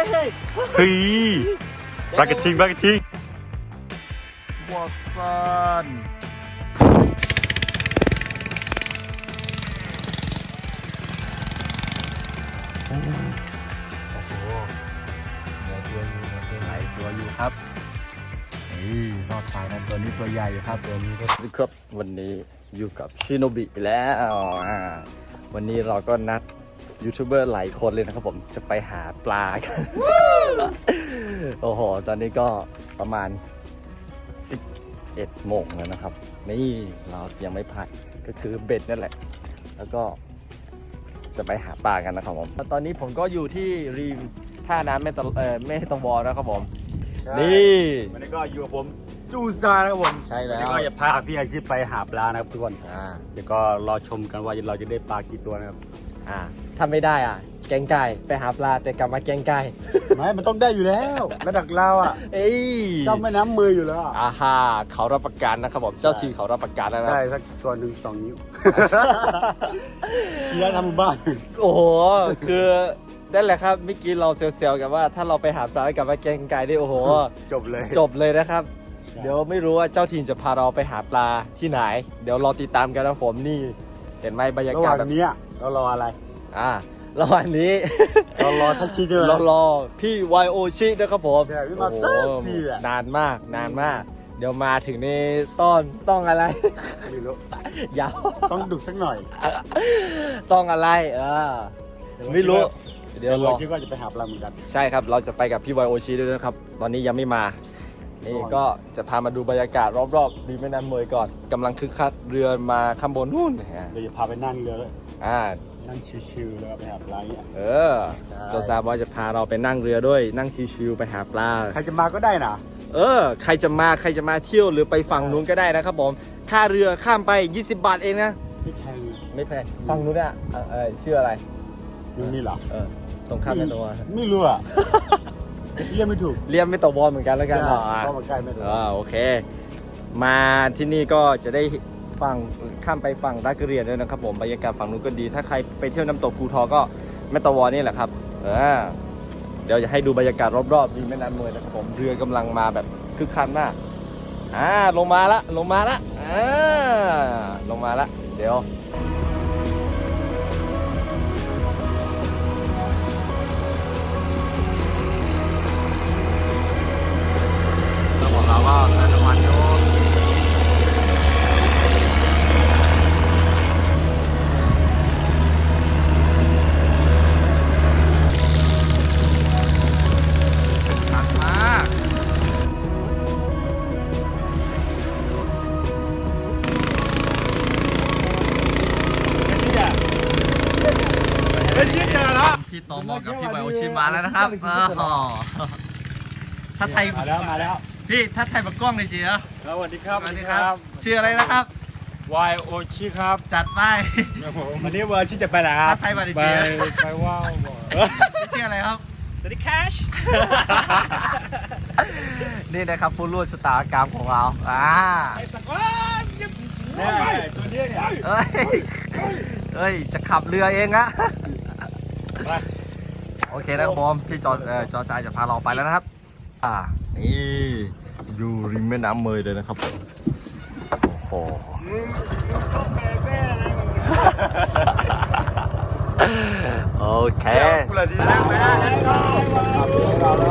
ฮ้ยเฮ้ยเฮ้ยปลากระทิงปลากระทิงวอซันโอ้โหเหลือตัวอยู่เหลือตัวไหลายตัวอยู่ครับนี่รอดตายนะตัวนี้ตัวใหญ่อยู่ครับตัวนี้ก็สวัสดีครับวันนี้อยู่กับชิโนบิแล้วอ่าวันนี้เราก็นัด ยูทูบเบอร์หลายคนเลยนะครับผมจะไปหาปลากันโอ้โห ตอนนี้ก็ประมาณ 11โมงแล้วนะครับ นี่เรายังไม่พักก็คือเบ็ดนั่นแหละ แล้วก็จะไปหาปลากันนะครับผม ตอนนี้ผมก็อยู่ที่ริมท่าน้ำแม่ตะเอ่อแม่ตะวอนะครับผม นี่วันนี้ก็อยู่กับผมจูซานะครับผมใช่แล้ววันนี้ก็จะพาพี่อาชีพไปหาปลานะครับทุกคนอ่าเดี๋ยวก็รอชมกันว่าเราจะได้ปลากี่ตัวนะครับ อ่า ถ้าไม่ได้อะ แกงไก่ไปหาปลาแต่กลับมาแกงไก่ ไม่มันต้องได้อยู่แล้ว ระดับเราอะเอ้ยเจ้าแม่น้ำมืออยู่แล้วอะอาฮ่าเขารับประกันนะครับผมเจ้าทีมเขารับประกันแล้วนะได้สักตัวหนึ่งสองนิ้วเกียร์ทำหมู่บ้านโอ้โหคือนั่นแหละครับเมื่อกี้เราเซลล์ๆกันว่าถ้าเราไปหาปลาแล้วกลับมาแกงไก่ได้โอ้โห จบเลยจบเลยนะครับใช่เดี๋ยวไม่รู้ว่าเจ้าทีมจะพาเราไปหาปลาที่ไหน เดี๋ยวรอติดตามกันนะผมนี่ เห็นไหมบรรยาระหกาศว่างแบบ เนี้ยเรารออะไร อ่าระหว่างนี้เรารอทัชชีเจอเรารอพี่วายโอชินะครับผมใช่พี่มาโอ้โหสักทีอะ นานมากนานมาก เดี๋ยวมาถึงนี่ต้อนต้องอะไร ไม่รู้ยาว ต้องดุสักหน่อยต้องอะไรเออไม่รู้ เดี๋ยวรอ คิดว่าจะไปหาปลาเหมือนกัน ใช่ครับ เราจะไปกับพี่วายโอชิด้วยนะครับ ตอนนี้ยังไม่มา นี่ก็จะพามาดูบรรยากาศรอบๆริมแม่น้ำเมยก่อนกำลังคึกคักเรือมาข้างบนนู่นนะฮะเดี๋ยวจะพาไปนั่งเรือเลยอ่านั่งชิวๆแล้วก็ไปหาปลาเนี่ยเออเจ้าซาบอยจะพาเราไปนั่งเรือด้วย นั่งชิวๆไปหาปลา ใครจะมาก็ได้นะเออ ใครจะมาใครจะมาเที่ยวหรือไปฝั่งนู้นก็ได้นะครับผมค่าเรือข้ามไป 20 บาทเองนะไม่แพงไม่แพงฝั่งนู้นอะเออเออชื่ออะไรอยู่นี่เหรอเออตรงข้ามแม่ตัวไม่รู้อะ เรียกไม่ถูกเรียมไม่ตกบอลเหมือนกันแล้วกันใช่เนาะอะเข้ามาใกล้ไม่ถูกอ่าโอเค มาที่นี่ก็จะได้ฝั่งข้ามไปฝั่งรักกระเรียนด้วยนะครับผมบรรยากาศฝั่งนู้นก็ดี ถ้าใครไปเที่ยวน้ำตกภูทอก็แม่ตะวอนี่แหละครับเออเดี๋ยวจะให้ดูบรรยากาศรอบๆริมแม่น้ำเมยนะครับผมเรือกำลังมาแบบคึกคักมากอ่าลงมาละลงมาละอ่าลงมาละเดี๋ยว เป็นยี่เดียวละพี่ตอมอกับพี่ไบโอชิมาแล้วนะครับอ๋อถ้าไทยมาแล้วมาแล้วพี่ถ้าไทยมากล้องเลยจีเหรอสวัสดีครับสวัสดีครับชื่ออะไรนะครับวายโอชิครับจัดไปวันนี้เวอร์ที่จะไปไหนครับถ้าไทยมาดิไปเจียไปว่าวชื่ออะไรครับ สวัสดีแคชนี่นะครับผู้ร่วมชะตากรรมของเราอ่าไอ้สักวันเนี่ยตัวนี้เนี่ยเอ้ยเอ้ยจะขับเรือเองอะ โอเคนะครับผมพี่จอเอ่อจอจายจะพาเราไปแล้วนะครับ อ่านี่อยู่ริมแม่น้ำเมยเลยนะครับผมโอ้โหโอเคกูเลยดีแล้วไปแล้วขับเรือเร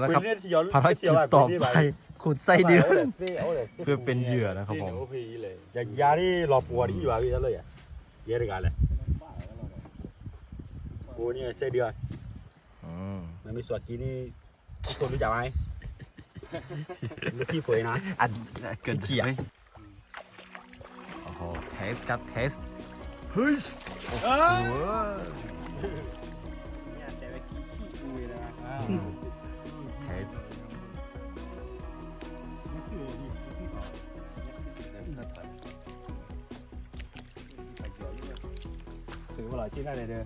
แล้วผมจากเรือแล้วครับภารกิจต่อไปขุดไส้เดือนเพื่อเป็นเหยื่อนะครับผมอย่าอย่าที่รอปัวที่อยู่อะพี่เลยอะเยอะกันเลยปัวนี่เส้นเดือนอืมมันมีสวัสดีนี่ทุกคนรู้จักไหมไม่พี่เฟยนะอันเกินเกียร์โอ้โหเทสครับเทสเฮ้ยโอ้โหเนี่ยแต่ละขี้ขี้อุยเลยนะ ถือว่าหล่อที่ได้เลยเด้อ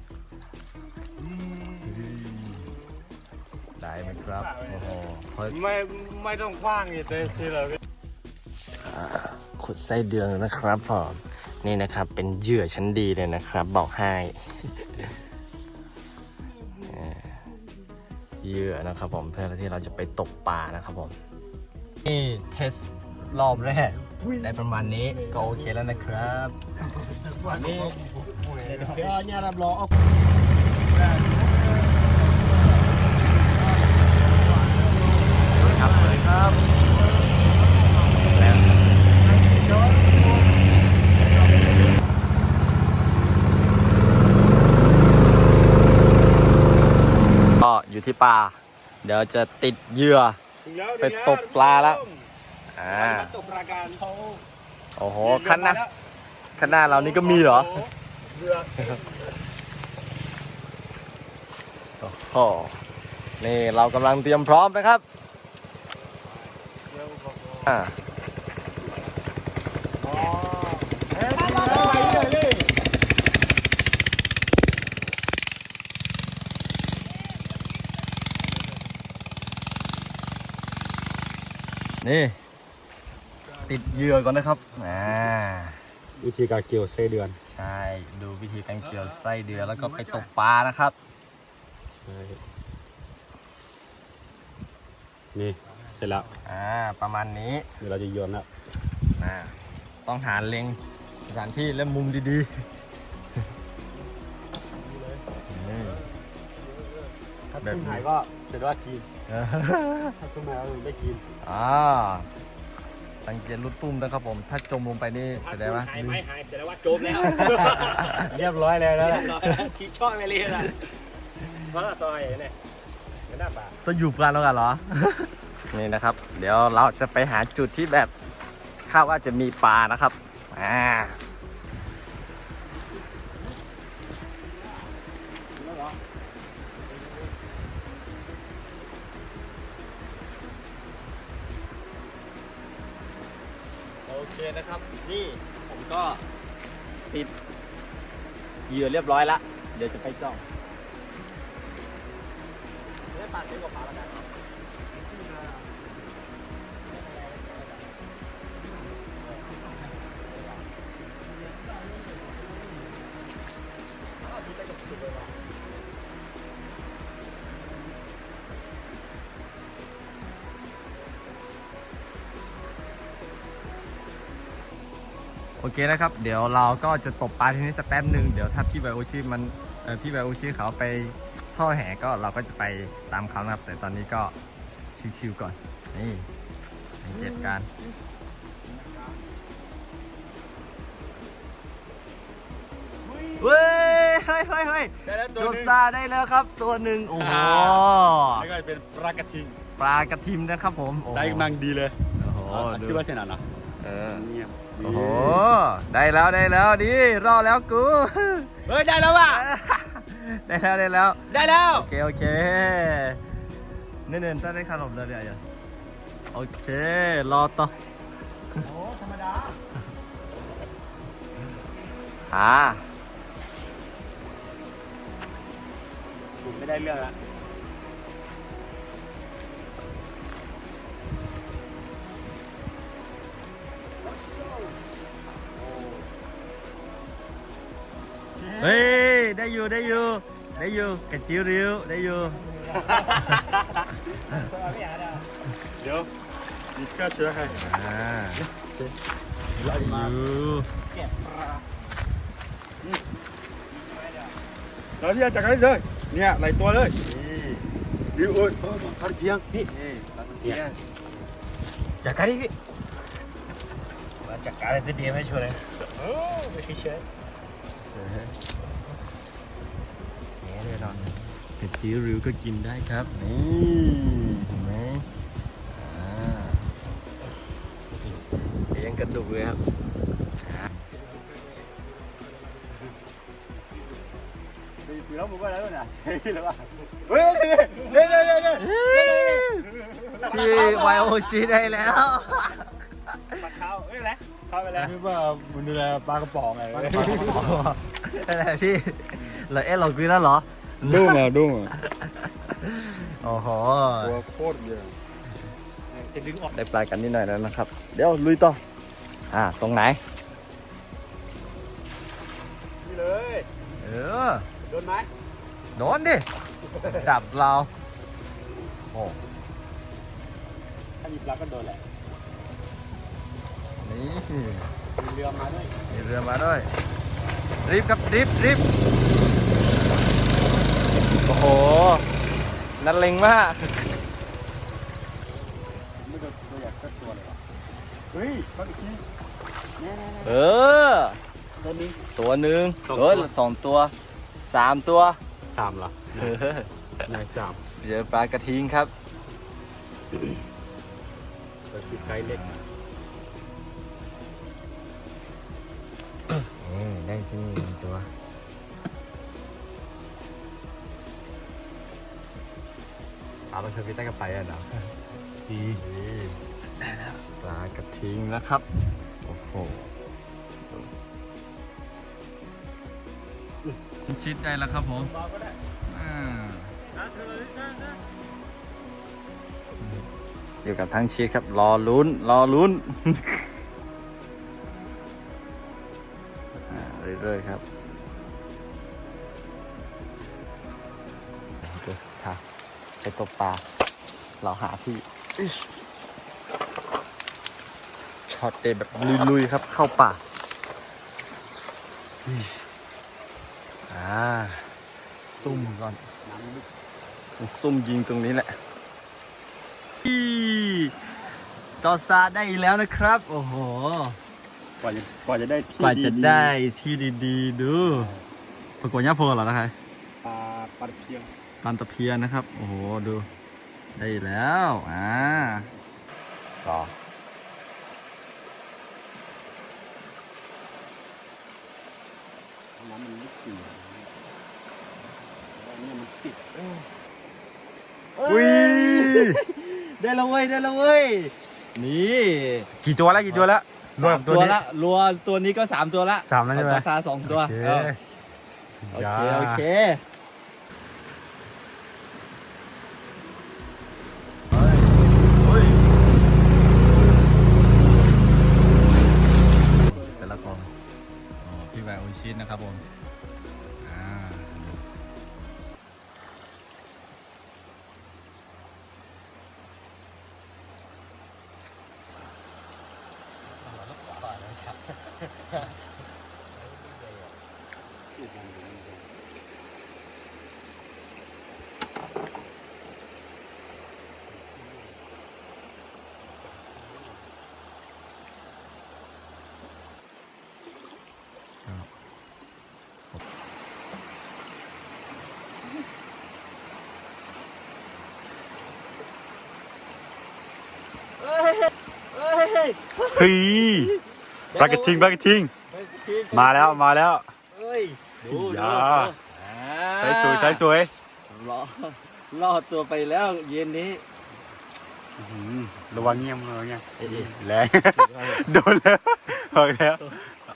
ได้ไหมครับโอ้โหเฮ้ยไม่ไม่ต้องคว้างอีกเลยสิเลยขุดไส้เดือนนะครับผมนี่นะครับ เป็นเหยื่อชั้นดีเลยนะครับ บอกให้เอ่อเหยื่อนะครับผมเพื่อที่เราจะไปตกปลานะครับผมนี่เทสรอบแรก ได้ประมาณนี้ก็โอเคแล้วนะครับนี่เดี๋ยวเนี่ยรับรองเอาครับเลยครับก็อยู่ที่ปลาเดี๋ยวจะติดเหยื่อไปตกปลาแล้ว อ่าตกปลาการเขาโอ้โหขั้นหน้าขั้นหน้าเรานี่ก็มีเหรอเรือโอ้โหนี่เรากำลังเตรียมพร้อมนะครับอ่านี่ ติดเหยื่อก่อนนะครับอ่าวิธีการเกี่ยวเส้เดือนใช่ดูวิธีการเกี่ยวไส้เดือนแล้วก็ไปตกปลานะครับนี่เสร็จแล้วอ่าประมาณนี้เดี๋ยวเราจะโยนแล้วอ่าต้องหาเล็งสถานที่และมุมดีๆนี่ ถ้าแบบขึ้นนี้หายก็เสร็จว่ากิน ถ้าขึ้นมาก็ไม่กิน อ่า สังเกตลูกตุ้มนะครับผม ถ้าจมลงไปนี่แสดงว่าหายไหมหายเสร็จแล้วว่าจมแล้วเรียบร้อยแล้วนะที่ชอบไปเลยนะว่าต่อยเนี่ยไม่น่าป่าต้องอยู่ปลาแล้วกันเหรอ นี่นะครับ เดี๋ยวเราจะไปหาจุดที่แบบคาดว่าจะมีปลานะครับ อ่า เคนะครับ นี่ผมก็ติดเหยื่อเรียบร้อยละ เดี๋ยวจะไปจ้องได้ปลาเยอะกว่าปลาแล้วกันเนาะ เคนะครับ เดี๋ยวเราก็จะตบปลาทีนี้สักแป๊บหนึ่งเดี๋ยวถ้าพี่ไบโอชิมันเออพี่ไบโอชิเขาไปท่อแหก็เราก็จะไปตามเขานะครับ แต่ตอนนี้ก็ชิวๆก่อนนี่สังเกตการณ์เว้ยเฮ้ยเฮ้ยเฮ้ยได้แล้วตัโจวหนึงซาได้แล้วครับ ตัวหนึ่งโอ้โหแล้วก็เป็นปลากระทิงปลากระทิมนะครับผมโอ้โหได้กำลังดีเลยโอ้โหอ๋อดู ชื่อว่าเท่าไหร่นะเออ เงียบ โอ้โห ได้แล้วได้แล้วดีรอดแล้วกู เฮ้ยได้แล้วว่ะ ได้แล้วได้แล้ว ได้แล้ว โอเคโอเคเนื่นๆต้องได้ขนมเลยเดี๋ยวโอเค รอต่อโอ้ธรรมดาอ่าผมไม่ได้เรื่องละ เฮ้ย ได้อยู่ได้อยู่ ได้อยู่กระจิ๋วริ้วได้อยู่ เดี๋ยวมีก็เชื้อให้อ่าเรามาอยู่เราที่จะจัดการเลยเนี่ยหลายตัวเลยดิวโอ้ยพัดเพียงพี่นี่ปลาตะเนี่เพียยนจัดการดิพี่มาจัดการอะไรเป็นดีไม่ช่วยเลยโอ้ไม่ใช่ เชยแน่เลยนอนกระจิ๋วริ้วก็กินได้ครับนี่เห็นไหมอ่าเลี้ยงกระดูกเลยครับถือแล้วมึงก็แล้วนะใช่หรือเปล่าเฮ้ยเดี๋ยวเดี๋ยวเดี๋ยวเดี๋ยวพี่ไวโอชิได้แล้ว เข้าไปแล้วคือว่ามันดูแลปลากระป๋องไงอะไรพี่เราเอ๊ะเรากินแล้วเหรอดุ้งอะดุ้งอะโอ้โหตัวโคตรเยอะจะดึงออกได้ปลากันนิดหน่อยแล้วนะครับ เดี๋ยวลุยต่ออ่าตรงไหนนี่เลยเออโดนไหมโดนดิจับเราโอ้ถ้ามีปลาก็โดนแหละ นี่มีเรือมาด้วยมีเรือมาด้วยรีบครับรีบรีบโอ้โหนัดเล็งมากไม่โดนตัวใหญ่สักตัวเลยเฮ้ยเขาอีกทีแน่เออๆตัวนี้ตัวหนึ่งเออสองตัวสามตัวสามเหรอเออนายสามเจอปลากระทิงครับแต่คื ไซส์เล็กนี่ได้ที่นี่หนึ่งตัวปลาปลาชวิตได้กับไปอะเนาะดีปลากระทิงนะครับ โอ้โหชิดได้แล้วครับผมอ่าอยู่กับทั้งชีสครับ รอลุ้น รอลุ้น เรื่อยครับดูค่ะไปตกปลาเราหาที่ช็อตเดดแบบลุยๆครับ เข้าป่าอ่าซุ่มก่อนซุ่มยิงตรงนี้แหละจอซาได้อีกแล้วนะครับ โอ้โห กว่าจะกว่าจะได้ที่กว่าจะๆได้ที่ดีๆดูประกวดย่าโพเหรอนะครับปลาปลาเพียงปันตะเพียนนะครับ โอ้โหดู ได้แล้วอ่าต่อน้ำมันลึกจริงอันนี้มันติดอุ้ยได้แล้วเว้ยได้แล้วเว้ยนี่กี่ตัวแล้วกี่ตัวแล้ว รวมสามตัวตัวนี้ละรวมตัวนี้ก็สามตัวละสามแล้วใช่ไหมปลาซาสองตัวโอเคเออโอเค เฮ้ยปลากระทิงปลากระทิงมาแล้วมาแล้วเอ้ยดูอย่าดูใสสวยใสสวยรอรอดตัวไปแล้วเย็นนี้อื้อหือระวังเงียบระวังเงียบเอ๊ะแรงโดนแล้วบอกแล้ว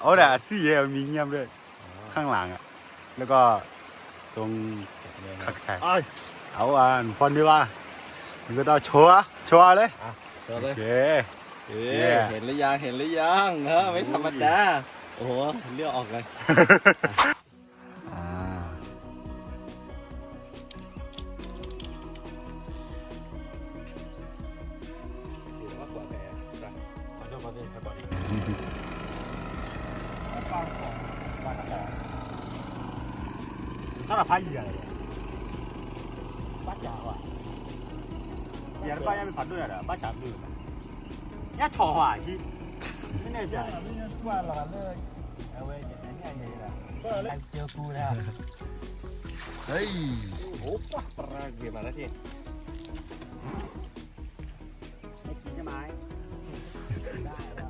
เอาแต่ซี่เอมีเงียบด้วยข้างหลังอะแล้วก็ตรงขักแขกเอ้ยเอาอะฟอนดีว่ามันก็ต้องโชว์อะโชว์เลยเจอโอเลยเค เอ้ย Yeah เห็นหรือยังเห็นหรือยังเออไม่ธรรมดาโอ้โหเลือกออกเลย อ่าถ้าเราพายเหยื่ออะไรป้าจ๋าว่ะเหยื่อป้ายังไม่ผัดด้วยเหรอป้าจ๋าดื่มเนี่ยถออะ ชิไม่แน่ใจว่าหลานเลยเอาไว้จะได้ง่ายเลยละก็เลยเจอกูแล้วเฮ้ยโอ้ปะปลาเกี่ยวมาแล้วทีไม่กินใช่ไหมได้ว่ะ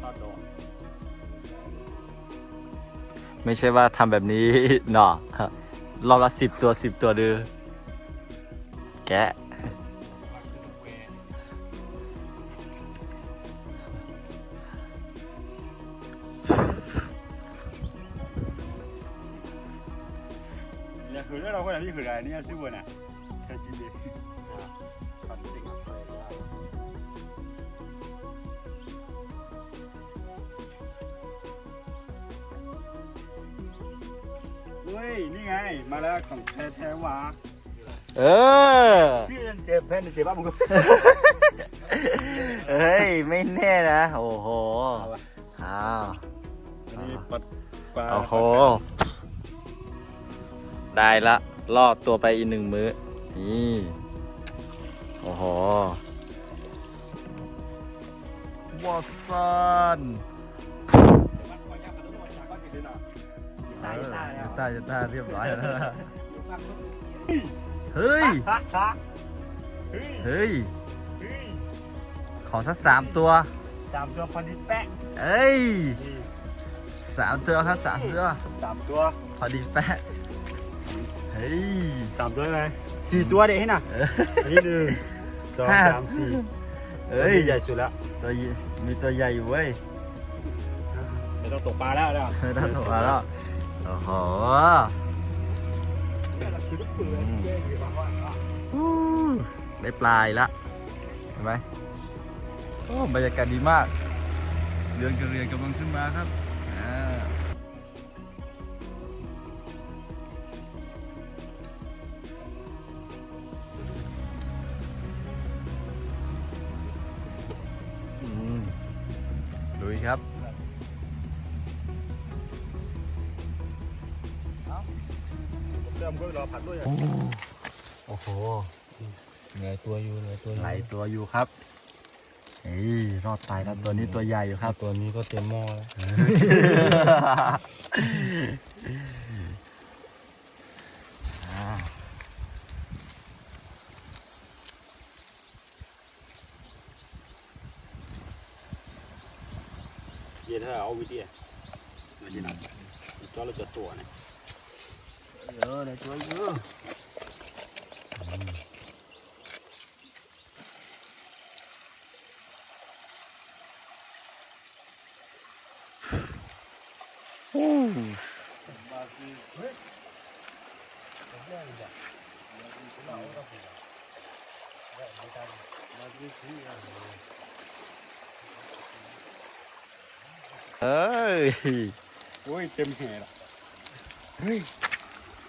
เโดไม่ใช่ว่าทำแบบนี้หนอ รอบละสิบตัวสิบตัวดื้อแกะเนี่ยคือเราก็อย่างที่คืออะไรเนี่ยซื้อวันน่ะแค่กินดี ไง มาแล้วของแท้แท้หวาเออ ชื่อเจ็บแพ้เจ็บบ้ามึงก็เฮ้ย ไม่แน่นะ โอ้โหเอาวะอ้าวอันนี้ปัดปลาโอ้โห ได้ละลอดตัวไปอีกหนึ่งมื้อ นี่ โอ้โหวอสัน ตายตายแล้วตายจะตายเรียบร้อยแล้วนะเฮ้ยฮ่าฮ่าเฮ้ยเฮ้ยเฮ้ย ขอสักสามตัวสามตัวพอดีแป๊ะเอ้ยนี่สามตัวครับสามตัวสามตัวพอดีแป๊ะเฮ้ยสามตัวไหมสี่ตัวเด็กให้น่ะเอออันนี้หนึ่งสองห้าสามสี่เอ้ยตัวนี้ใหญ่สุดแล้วตัวใหญ่มีตัวใหญ่อยู่เว้ยไม่ต้องตกปลาแล้วแล้วเออได้ถูกแล้ว โอ้โหได้ปลายละ เห็นไหมโอ้บรรยากาศดีมาก เรือนกระเรียนกำลังขึ้นมาครับ เริ่มก็รอผัดด้วยอะโอ้โหเหนื่อยตัวอยู่เหนื่อยตัวอยู่ไหลตัวอยู่ครับเฮ้ยรอดตายแล้วตัวนี้ตัวใหญ่อยู่ครับ ตัวนี้ก็เต็มหม้อแล้วอ่าเย็นถ้าเอาวิธีอะไม่ใช่หนักจ้อเราจะตัวเนี่ย เยอะเลยตัวเยอะ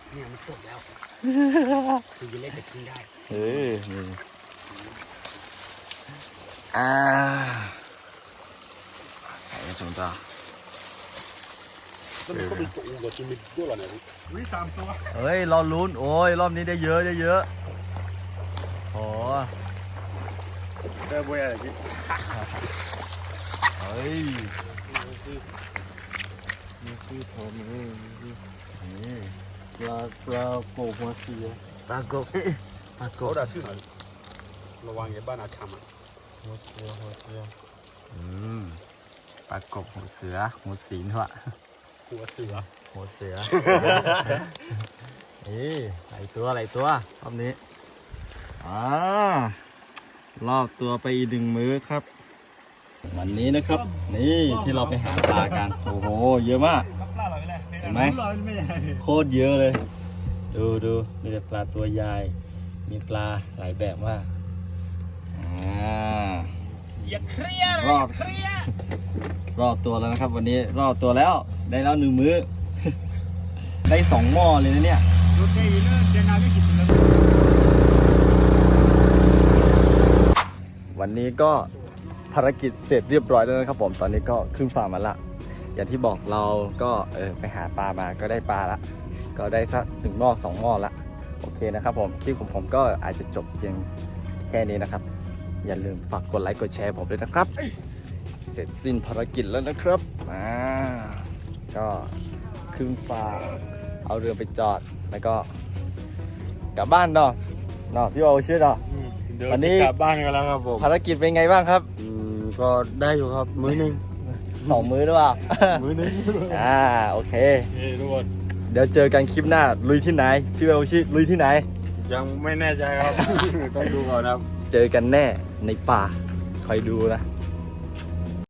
เอ้ยโอ้ยเต็มแห่ละเฮ้ยเนี่ยมันจบแล้วคือจะเล่นแต่กินได้เฮ้ยนี่อ่าใส่ถุงต่อก็มันก็มีตัวอื่นกับกินมีด้วยเหรอเนี่ยวิสามตัวเฮ้ยรอลุ้นโอ้ยรอบนี้ได้เยอะได้เยอะโอ้ได้บวยอะไรกินเฮ้ยนี่คือผมนี่นี่ ปลาปลาโป่งหัวเสียปลากบปลากเขาบด่าซื้อหน่อยระวังอย่าบ้านอาชามาหัวเสียหัวเสียอืมปลากบหูเสือหูสีนวะหัวเสือหูเสือนี่ไหลตัวไหลตัวรอบนี้อ่ารอบตัวไปอีกหนึ่งมื้อครับ วันนี้นะครับ นี่ที่เราไปหาปลากันโอ้โห เยอะมากเห็นไหมไม่ใหญ่โคตรเยอะเลย ดูดูมีแต่ปลาตัวใหญ่มีปลาหลายแบบมากอ่าอย่าเครียดรอบรอบตัวแล้วนะครับ วันนี้รอบตัวแล้วได้แล้วหนึ่งมื้อ ได้สองหม้อเลยนะเนี่ยรถเก๋งเนี่ยเจนาไม่กินเลยวันนี้ก็ภารกิจเสร็จเรียบร้อยแล้วนะครับผมตอนนี้ก็ขึ้นฝั่งมาละ อย่างที่บอกเราก็เออไปหาปลามาก็ได้ปลาละ ก็ได้สักหนึ่งหม้อสองหม้อละ โอเคนะครับผมคลิปของผมก็อาจจะจบเพียงแค่นี้นะครับ อย่าลืมฝากกดไลค์กดแชร์ผมด้วยนะครับ เสร็จสิ้นภารกิจแล้วนะครับอ่าก็ขึ้นฝั่งเอาเรือไปจอดแล้วก็กลับบ้านเนาะเนาะพี่โอชื่อเนาะ เดี๋ยววันนี้กลับบ้านกันแล้วครับผมภารกิจเป็นไงบ้างครับ อืมก็ได้อยู่ครับ มื้อหนึงม สองมื้อหรือเปล่า มือนึงอ่าโอเคเฮ้ยทุกคนเดี๋ยวเจอกันคลิปหน้าลุยที่ไหน พี่เวลชิลุยที่ไหน ยังไม่แน่ใจครับ ต้องดูก่อนครับ เจอกันแน่ในป่า คอยดูนะ